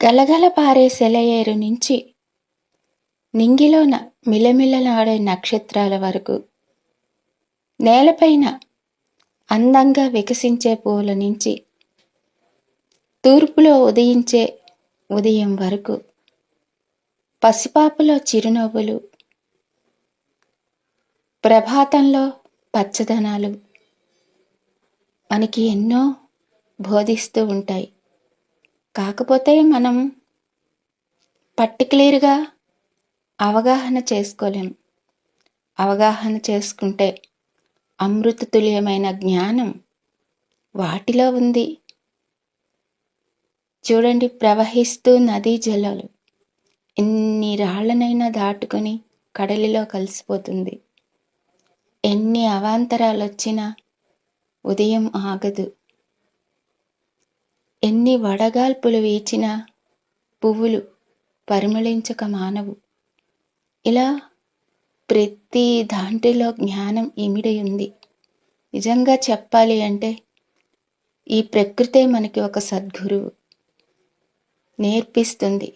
గలగల పారే సెలయేరు నుంచి నింగిలోన మిలమిలలాడే నక్షత్రాల వరకు నేలపైన అందంగా వికసించే పూల నుంచి తూర్పులో ఉదయించే ఉదయం వరకు పసిపాపులో చిరునవ్వులు ప్రభాతంలో పచ్చదనాలు మనకి ఎన్నో బోధిస్తూ ఉంటాయి. కాకపోతే మనం పర్టికులర్గా అవగాహన చేసుకోలేం. అవగాహన చేసుకుంటే అమృత తుల్యమైన జ్ఞానం వాటిలో ఉంది. చూడండి ప్రవహిస్తూ నదీ జలాలు ఎన్ని రాళ్ళనైనా దాటుకొని కడలిలో కలిసిపోతుంది. ఎన్ని అవాంతరాలు వచ్చినా ఉదయం ఆగదు. ఎన్ని వడగాల్పులు వీచినా పువ్వులు పరిమళించక మానవు. ఇలా ప్రతి దాంట్లో జ్ఞానం ఇమిడి ఉంది నిజంగా చెప్పాలి అంటే ఈ ప్రకృతే మనకి ఒక సద్గురువు నేర్పిస్తుంది.